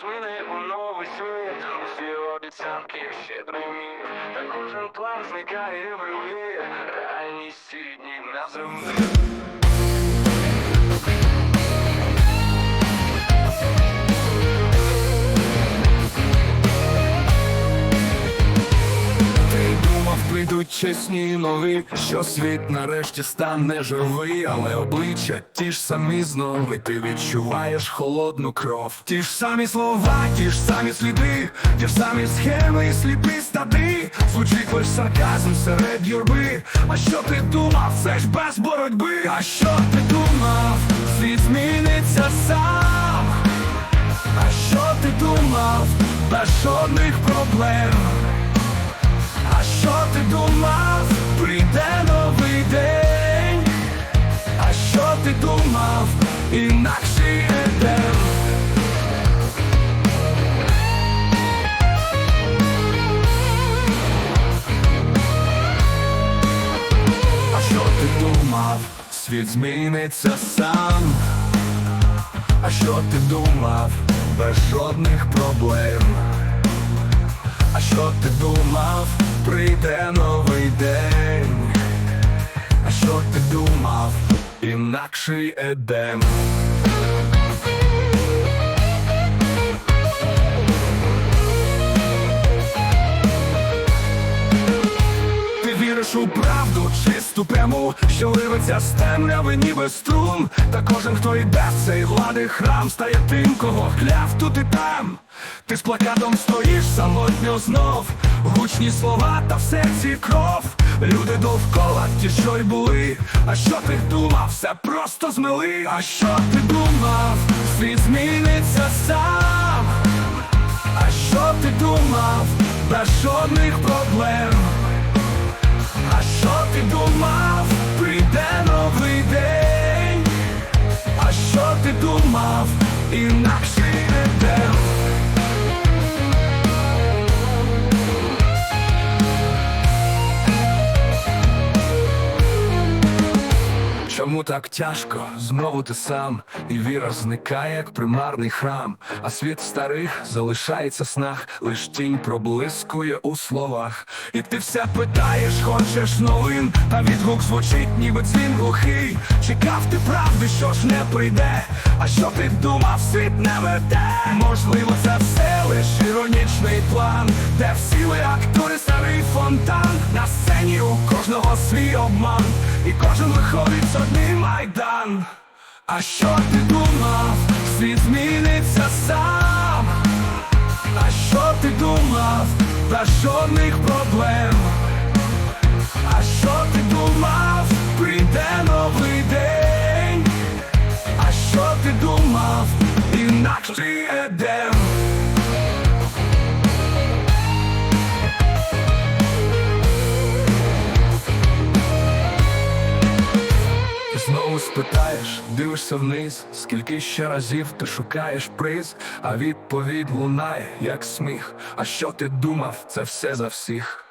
зміни у новий світ. Усі обіцянки щедрий мір Та кожен план зникає в руї Реальність сьогодні на Ти прийдуть чесні нові, що світ нарешті стане живий, але обличчя ті ж самі знову, ти відчуваєш холодну кров. Ті ж самі слова, ті ж самі сліди, ті ж самі схеми і сліпі стади. Звучить лиш сарказм серед юрби. А що ти думав? Це ж без боротьби. А що ти думав? Світ зміниться сам. А що ти думав? Без жодних проблем. Що ти думав? Прийде новий день. А що ти думав? Інакший едем. А що ти думав? Світ зміниться сам. А що ти думав? Без жодних проблем. А що ти думав? Прийде новий день. А що ти думав? Інакший едем. Ти віриш у правду, чисту пряму, що ливиться з темряви, ніби струм. Та кожен, хто йде в цей влади храм, стає тим, кого кляв тут і там. Ти з плакатом стоїш самотньо знов, гучні слова та в серці кров. Люди довкола, ті, що й були. А що ти думав? Все просто змили. А що ти думав? Світ зміниться сам. А що ти думав? Без жодних проблем. Чому так тяжко? Знову ти сам, і віра зникає, як примарний храм, а світ старих залишається снах, лиш тінь проблискує у словах. І ти все питаєш, хочеш новин, та відгук звучить, ніби дзвін глухий. Чекав ти правди, що ж не прийде, а що ти думав, світ не веде. Можливо, це все лиш іронічний план, де всі ви актори старий фонтан. На сцені у кожного свій обман, і кожен виходить з одним майдан. А що ти думав? Світ зміниться сам. А що ти думав? Без жодних проблем. А що ти думав? Прийде новий день. А що ти думав? Інакший едем. Знову спитаєш, дивишся вниз, скільки ще разів ти шукаєш приз, а відповідь лунає, як сміх. А що ти думав, це все за всіх.